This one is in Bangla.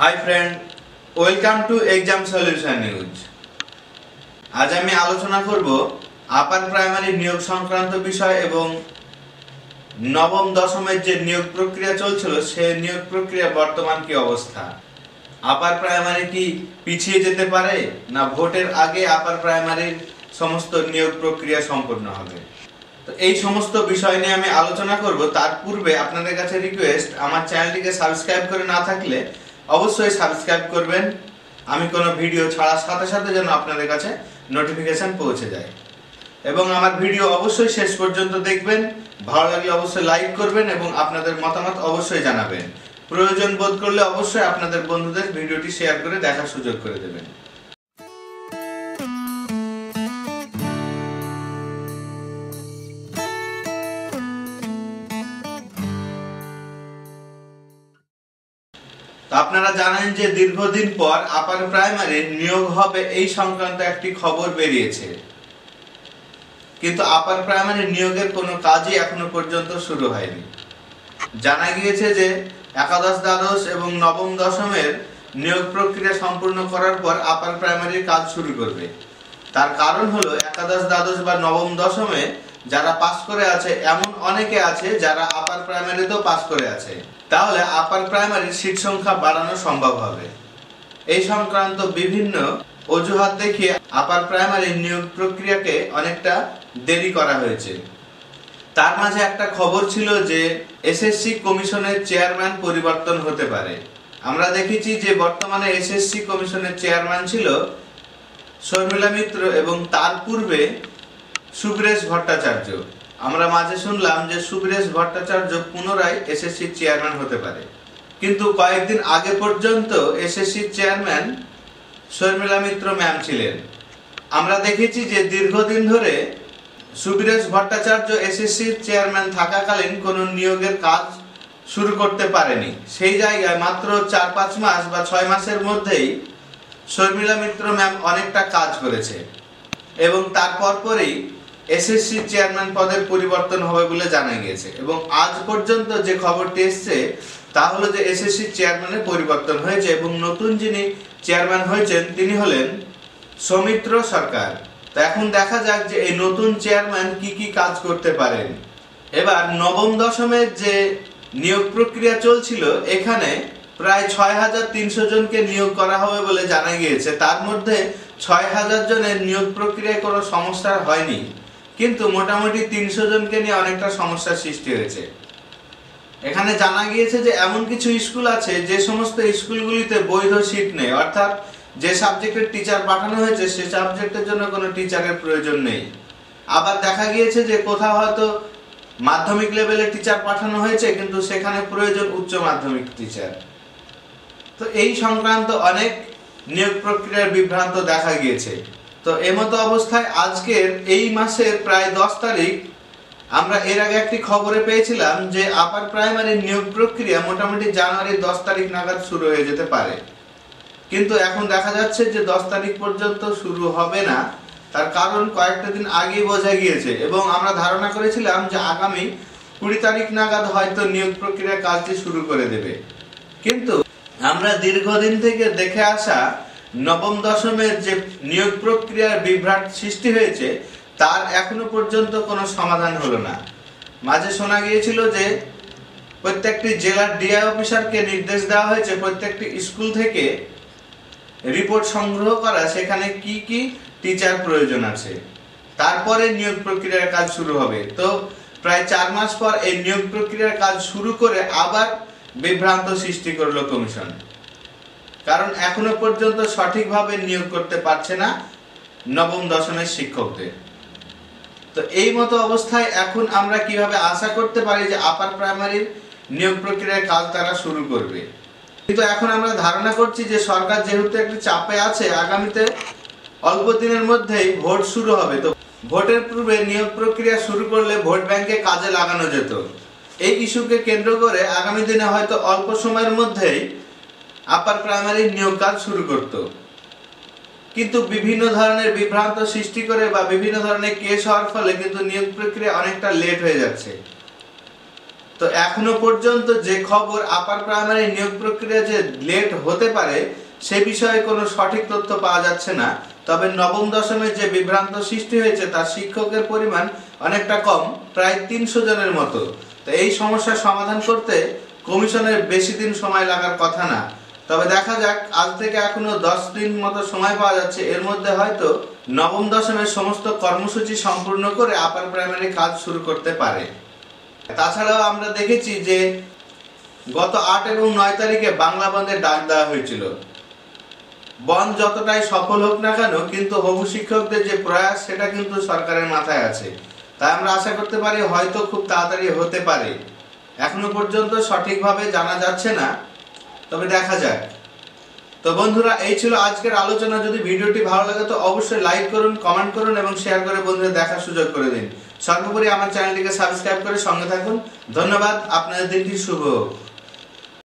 Hi friend welcome to exam solution news আজ আমি আলোচনা করব আপার প্রাইমারি নিয়োগ সংক্রান্ত বিষয় এবং নবম, দশমের যে নিয়োগ প্রক্রিয়া চলছিল, সে নিয়োগ প্রক্রিয়া বর্তমান কি অবস্থা? আপার প্রাইমারি কি পিছিয়ে যেতে পারে না ভোটের আগে আপার প্রাইমারির সমস্ত নিয়োগ প্রক্রিয়া সম্পূর্ণ হবে? তো এই সমস্ত বিষয় নিয়ে আমি আলোচনা করব। তার পূর্বে আপনাদের কাছে রিকোয়েস্ট আমার চ্যানেলটিকে সাবস্ক্রাইব করে না থাকলে অবশ্যই সাবস্ক্রাইব করবেন। আমি কোনো ভিডিও ছাড়ার সাথে সাথে যেন আপনাদের কাছে নোটিফিকেশান পৌঁছে যায়। এবং আমার ভিডিও অবশ্যই শেষ পর্যন্ত দেখবেন। ভালো লাগলে অবশ্যই লাইক করবেন এবং আপনাদের মতামত অবশ্যই জানাবেন। প্রয়োজন বোধ করলে অবশ্যই আপনাদের বন্ধুদের ভিডিওটি শেয়ার করে দেখার সুযোগ করে দেবেন। আপনারা জানেন যে দীর্ঘদিন পর আপার প্রাইমারি নিয়োগ হবে এই সংক্রান্ত একটি খবর বেরিয়েছে। কিন্তু আপার প্রাইমারি নিয়োগের কোনো কাজই এখনও পর্যন্ত শুরু হয়নি। জানা গিয়েছে যে একাদশ, দ্বাদশ এবং নবম, দশমের নিয়োগ প্রক্রিয়া সম্পূর্ণ করার পর আপার প্রাইমারির কাজ শুরু করবে। তার কারণ হলো একাদশ, দ্বাদশ বা নবম, দশমে যারা পাস করে আছে, এমন অনেকে আছে যারা আপার প্রাইমারিতেও পাস করে আছে। তাহলে আপার প্রাইমারির সিট সংখ্যা বাড়ানো সম্ভব হবে। এই সংক্রান্ত বিভিন্ন অজুহাত দেখিয়ে আপার প্রাইমারি নিয়োগ প্রক্রিয়াকে অনেকটা দেরি করা হয়েছে। তার মাঝে একটা খবর ছিল যে এসএসসি কমিশনের চেয়ারম্যান পরিবর্তন হতে পারে। আমরা দেখেছি যে, বর্তমানে এসএসসি কমিশনের চেয়ারম্যান ছিল শর্মিলা মিত্র এবং তার পূর্বে সুব্রেশ ভট্টাচার্য। আমরা মাঝে শুনলাম যে সুব্রেশ ভট্টাচার্য পুনরায় এসএসসি চেয়ারম্যান হতে পারে। কিন্তু কয়েকদিন আগে পর্যন্ত SSC chairman Sharmila Mitra ma'am ছিলেন। আমরা দেখেছি যে দীর্ঘদিন ধরে সুবীরেশ ভট্টাচার্য এসএসসির চেয়ারম্যান থাকাকালীন কোনো নিয়োগের কাজ শুরু করতে পারেনি। সেই জায়গায় মাত্র চার, পাঁচ মাস বা ছয় মাসের মধ্যেই শর্মিলা মিত্র ম্যাম অনেকটা কাজ করেছে। এবং তারপর পরেই এসএসসি চেয়ারম্যান পদের পরিবর্তন হবে বলে জানা গিয়েছে এবং আজ পর্যন্ত যে খবরটি এসছে, তা হলো যে এসএসসি চেয়ারম্যানের পরিবর্তন হয়েছে এবং নতুন যিনি চেয়ারম্যান হয়েছেন, তিনি হলেন সৌমিত্র সরকার। তো এখন দেখা যাক যে এই নতুন চেয়ারম্যান কি কি কাজ করতে পারেন। এবার নবম দশমের যে নিয়োগ প্রক্রিয়া চলছিল, এখানে প্রায় ছয় হাজার তিনশো জনকে নিয়োগ করা হবে বলে জানা গিয়েছে। তার মধ্যে ছয় হাজার জনের নিয়োগ প্রক্রিয়ায় কোনো সমস্যা হয়নি। কিন্তু মোটামুটি তিনশো জনকে নিয়ে অনেকটা সমস্যার সৃষ্টি হয়েছে। এখানে জানা গিয়েছে যে এমন কিছু স্কুল আছে, যে সমস্ত স্কুলগুলিতে বৈধ সিট নেই। অর্থাৎ যে সাবজেক্টের টিচার পাঠানো হয়েছে, সে সাবজেক্টের জন্য কোনো টিচারের প্রয়োজন নেই। আবার দেখা গিয়েছে যে কোথাও হয়তো মাধ্যমিক লেভেলে টিচার পাঠানো হয়েছে, কিন্তু সেখানে প্রয়োজন উচ্চ মাধ্যমিক টিচার তো এই সংক্রান্ত অনেক নিয়োগ প্রক্রিয়ার বিভ্রান্ত দেখা গিয়েছে। তো এমতো অবস্থায় আজকের এই মাসের প্রায় দশ তারিখ, আমরা এর আগে একটি খবরে পেয়েছিলাম যে আপার প্রাইমারি নিয়োগ প্রক্রিয়া মোটামুটি জানুয়ারির দশ তারিখ নাগাদ শুরু হয়ে যেতে পারে। কিন্তু এখন দেখা যাচ্ছে যে দশ তারিখ পর্যন্ত শুরু হবে না। তার কারণ কয়েকটা দিন আগেই বোঝা গিয়েছে এবং আমরা ধারণা করেছিলাম যে আগামী কুড়ি তারিখ নাগাদ হয়তো নিয়োগ প্রক্রিয়া কাজটি শুরু করে দেবে। কিন্তু আমরা দীর্ঘদিন থেকে দেখে আসা নবম দশমের যে নিয়োগ প্রক্রিয়ার বিভ্রাট সৃষ্টি হয়েছে, তার এখনও পর্যন্ত কোনো সমাধান হলো না। মাঝে শোনা গিয়েছিল যে, প্রত্যেকটি জেলার ডিআই অফিসারকে নির্দেশ দেওয়া হয়েছে প্রত্যেকটি স্কুল থেকে রিপোর্ট সংগ্রহ করা, সেখানে কি কি টিচার প্রয়োজন আছে। তারপরে নিয়োগ প্রক্রিয়ার কাজ শুরু হবে। তো প্রায় চার মাস পর এই নিয়োগ প্রক্রিয়ার কাজ শুরু করে আবার বিভ্রান্ত সৃষ্টি করল কমিশন। কারণ এখনও পর্যন্ত সঠিকভাবে নিয়োগ করতে পারছে না নবম দশমের শিক্ষকদের। তো এই মতো অবস্থায় এখন আমরা কীভাবে আশা করতে পারি যে আপার প্রাইমারির নিয়োগ প্রক্রিয়ার কাজ তারা শুরু করবে? কিন্তু এখন আমরা ধারণা করছি যে সরকার যেহেতু একটি চাপে আছে, আগামীতে অল্প দিনের মধ্যেই ভোট শুরু হবে। তো ভোটের পূর্বে নিয়োগ প্রক্রিয়া শুরু করলে ভোট ব্যাংকে কাজে লাগানো যেত। এই ইস্যুকে কেন্দ্র করে আগামী দিনে হয়তো অল্প সময়ের মধ্যেই আপার প্রাইমারি নিয়োগ কাজ শুরু করত। কিন্তু বিভিন্ন ধরনের বিভ্রান্ত সৃষ্টি করে বা বিভিন্ন ধরনের কেস হওয়ার ফলে কিন্তু নিয়োগ প্রক্রিয়া অনেকটা লেট হয়ে যাচ্ছে। তো এখনও পর্যন্ত যে খবর আপার প্রাইমারি নিয়োগ প্রক্রিয়া যে লেট হতে পারে, সে বিষয়ে কোনো সঠিক তথ্য পাওয়া যাচ্ছে না। তবে নবম দশমের যে বিভ্রান্ত সৃষ্টি হয়েছে, তার শিক্ষকের পরিমাণ অনেকটা কম, প্রায় তিনশো জনের মতো। তো এই সমস্যার সমাধান করতে কমিশনের বেশি দিন সময় লাগার কথা না। তবে দেখা যাক, আজ থেকে এখনও দশ দিন মতো সময় পাওয়া যাচ্ছে। এর মধ্যে হয়তো নবম, দশমের সমস্ত কর্মসূচি সম্পূর্ণ করে আপার প্রাইমারি কাজ শুরু করতে পারে। তাছাড়াও আমরা দেখেছি যে গত আট এবং নয় তারিখে বাংলা বন্ধের ডাক দেওয়া হয়েছিল। বন্ধ যতটাই সফল হোক না কেন, কিন্তু হবু শিক্ষকদের যে প্রয়াস, সেটা কিন্তু সরকারের মাথায় আছে। তাই আমরা আশা করতে পারি হয়তো খুব তাড়াতাড়ি হতে পারে। এখনও পর্যন্ত সঠিকভাবে জানা যাচ্ছে না তবে দেখা যায় তো বন্ধুরা, এই ছিল আজকের আলোচনা। যদি ভিডিওটি ভালো লাগে, তো অবশ্যই লাইক করুন কমেন্ট করুন এবং শেয়ার করে বন্ধুদের দেখার সুযোগ করে দিন। সর্বোপরি আমার চ্যানেলটিকে সাবস্ক্রাইব করে সঙ্গে থাকুন। ধন্যবাদ, আপনাদের দিনটি শুভ